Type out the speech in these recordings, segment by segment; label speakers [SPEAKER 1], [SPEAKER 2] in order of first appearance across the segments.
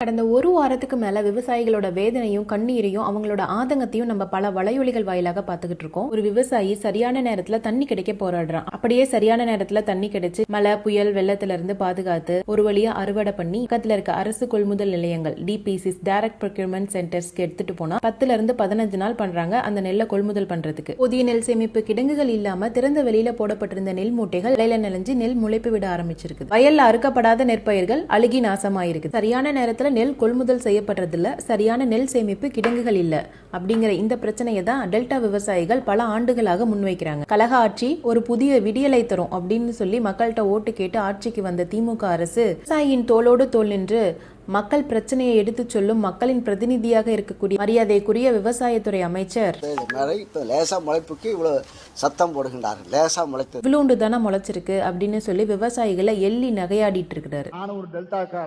[SPEAKER 1] கடந்த ஒரு வாரத்துக்கு மேல விவசாயிகளோட வேதனையும் கண்ணீரையும் அவங்களோட ஆதங்கத்தையும் நம்ம பல வலையொலிகள் வாயிலாக பார்த்துக்கிட்டு இருக்கோம். ஒரு விவசாயி சரியான நேரத்துல தண்ணி கிடைக்க போராடுறான். அப்படியே சரியான நேரத்துல தண்ணி கிடைச்சு மழை புயல் வெள்ளத்துல இருந்து பாதுகாத்து ஒரு வழியா அறுவடை பண்ணி பக்கத்துல இருக்க அரசு கொள்முதல் நிலையங்கள் டிபிசிஸ் டைரக்ட் ப்ரொக்யூர்மெண்ட் சென்டர்ஸ்க்கு எடுத்துட்டு போனா பத்துல இருந்து பதினஞ்சு நாள் பண்றாங்க அந்த நெல்லை கொள்முதல் பண்றதுக்கு. புதிய நெல் சேமிப்பு கிடங்குகள் இல்லாம திறந்த வெளியில போடப்பட்டிருந்த நெல் மூட்டைகள் விலையில நினைஞ்சு நெல் முளைப்பு விட ஆரம்பிச்சிருக்கு வயல்ல அறுக்கப்படாத நெற்பயிர்கள் அழுகி நாசமாயிருக்கு சரியான நேரத்துல நெல் கொள்முதல் செய்யப்படுறதில்ல சரியான நெல் சேமிப்பு கிடங்குகள் இல்ல. அப்படிங்கிற இந்த பிரச்சனையை தான் டெல்டா விவசாயிகள் பல ஆண்டுகளாக முன்வைக்கிறாங்க. கழக ஆட்சி ஒரு புதிய விடியலை தரும் அப்படின்னு சொல்லி மக்கள்கிட்ட ஓட்டு கேட்டு ஆட்சிக்கு வந்த திமுக அரசு விவசாயியின் தோளோடு தோல் நின்று மக்கள் பிரச்சனையை எடுத்துச் சொல்லும் மக்களின் பிரதிநிதியாக இருக்கக்கூடிய மரியாதைக்குரிய விவசாயத்துறை அமைச்சர்.
[SPEAKER 2] முளைப்புக்கு சத்தம் போடுகின்றார்கள். லேசாக முளைத்தது
[SPEAKER 1] இவ்வளோண்டு தானே முளைச்சிருக்கு அப்படின்னு சொல்லி விவசாயிகளை எள்ளி நகையாடிட்டு இருக்கிறாரு.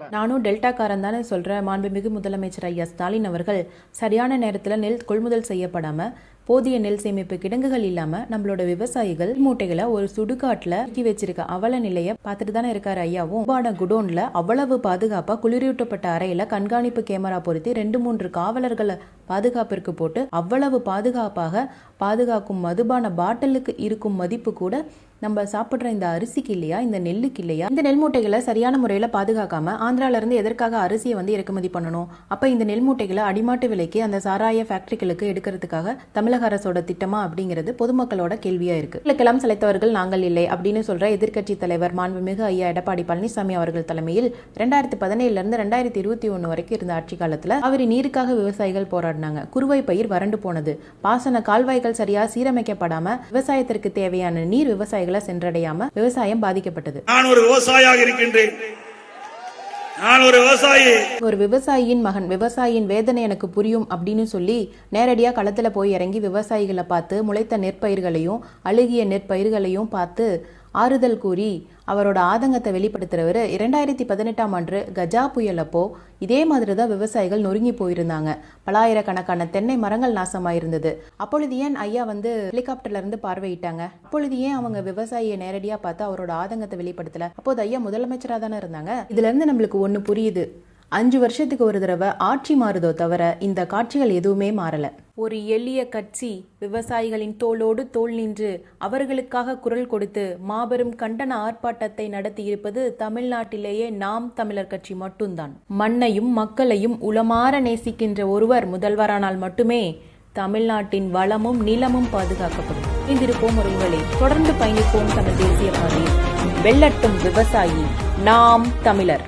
[SPEAKER 1] நானும் டெல்டாக்காரன் தானே சொல்றேன். மாண்புமிகு முதலமைச்சர் ஐயா ஸ்டாலின் அவர்கள் சரியான நேரத்துல நெல் கொள்முதல் செய்யப்படாம போதிய நெல் சேமிப்பு கிடங்குகள் இல்லாம நம்மளோட விவசாயிகள் மூட்டைகளை ஒரு சுடுகாட்டுல தூக்கி வச்சிருக்க அவல நிலைய பார்த்துட்டு தானே இருக்காரு ஐயாவும். உபான குடோன்ல அவ்வளவு பாதுகாப்பா குளிரூட்டப்பட்ட அறையில கண்காணிப்பு கேமரா பொருத்தி ரெண்டு மூன்று காவலர்களை பாதுகாப்பிற்கு போட்டு அவ்வளவு பாதுகாப்பாக பாதுகாக்கும் மதுபான பாட்டிலுக்கு இருக்கும் மதிப்பு கூட நம்ம சாப்பிட்ற இந்த அரிசிக்கு இல்லையா இந்த நெல்லுக்கு இல்லையா இந்த நெல் மூட்டைகளை சரியான முறையில் பாதுகாக்காம ஆந்திரால இருந்து எதற்காக அரிசியை வந்து இறக்குமதி பண்ணணும்? அப்ப இந்த நெல் மூட்டைகளை அடிமாட்டு விலைக்கு அந்த சாராய ஃபேக்டரிகளுக்கு எடுக்கிறதுக்காக தமிழக அரசோட திட்டமா அப்படிங்கிறது பொதுமக்களோட கேள்வியா இருக்கு. இதுக்கெல்லாம் செலுத்தவர்கள் நாங்கள் இல்லை அப்படின்னு சொல்ற எதிர்க்கட்சி தலைவர் மாண்புமிகு ஐயா எடப்பாடி பழனிசாமி அவர்கள் தலைமையில் ரெண்டாயிரத்தி பதினேழுல இருந்து ரெண்டாயிரத்தி இருபத்தி ஒன்று வரைக்கும் இருந்த ஆட்சி காலத்துல அவர் நீருக்காக விவசாயிகள் போராடினாங்க. குறுவை பயிர் வறண்டு போனது. பாசன கால்வாய்கள் சரியா சீரமைக்கப்படாம விவசாயத்திற்கு தேவையான நீர் விவசாயிகள் சென்றடையாம விவசாயம் பாதிக்கப்பட்டது.
[SPEAKER 3] நான் ஒரு விவசாயியாக இருக்கின்றேன். நான் ஒரு விவசாயி.
[SPEAKER 1] ஒரு விவசாயியின் மகன் விவசாயியின் வேதனை எனக்கு புரியும் அப்படின்னு சொல்லி நேரடியா களத்துல போய் இறங்கி விவசாயிகளை பார்த்து முளைத்த நெற்பயிர்களையும் அழுகிய நெற்பயிர்களையும் பார்த்து ஆறுதல் கூறி அவரோட ஆதங்கத்தை வெளிப்படுத்துறவர் இரண்டாயிரத்தி பதினெட்டாம் ஆண்டு கஜா புயல் அப்போ இதே மாதிரி தான் விவசாயிகள் நொறுங்கி போயிருந்தாங்க. பலாயிரக்கணக்கான தென்னை மரங்கள் நாசமாயிருந்தது. அப்பொழுது ஏன் ஐயா வந்து ஹெலிகாப்டர்ல இருந்து பார்வையிட்டாங்க? அப்பொழுது ஏன் அவங்க விவசாயியை நேரடியா பார்த்து அவரோட ஆதங்கத்தை வெளிப்படுத்தல? அப்போது ஐயா முதலமைச்சரா தானே இருந்தாங்க. இதுல இருந்து நம்மளுக்கு ஒன்று புரியுது. அஞ்சு வருஷத்துக்கு ஒரு தடவை ஆட்சி மாறுதோ தவிர இந்த காட்சிகள் எதுவுமே மாறலை. ஒரு எளிய கட்சி விவசாயிகளின் தோளோடு தோள் நின்று அவர்களுக்காக குரல் கொடுத்து மாபெரும் கண்டன ஆர்ப்பாட்டத்தை நடத்தியிருப்பது தமிழ்நாட்டிலேயே நாம் தமிழர் கட்சி மட்டும்தான். மண்ணையும் மக்களையும் உளமாற நேசிக்கின்ற ஒருவர் முதல்வரானால் மட்டுமே தமிழ்நாட்டின் வளமும் நிலமும் பாதுகாக்கப்படும். இந்திருப்போம் உறவுகளே தொடர்ந்து பயணிப்போம் தமிழ் தேசிய பாதையில் வெள்ளட்டும் விவசாயி நாம் தமிழர்.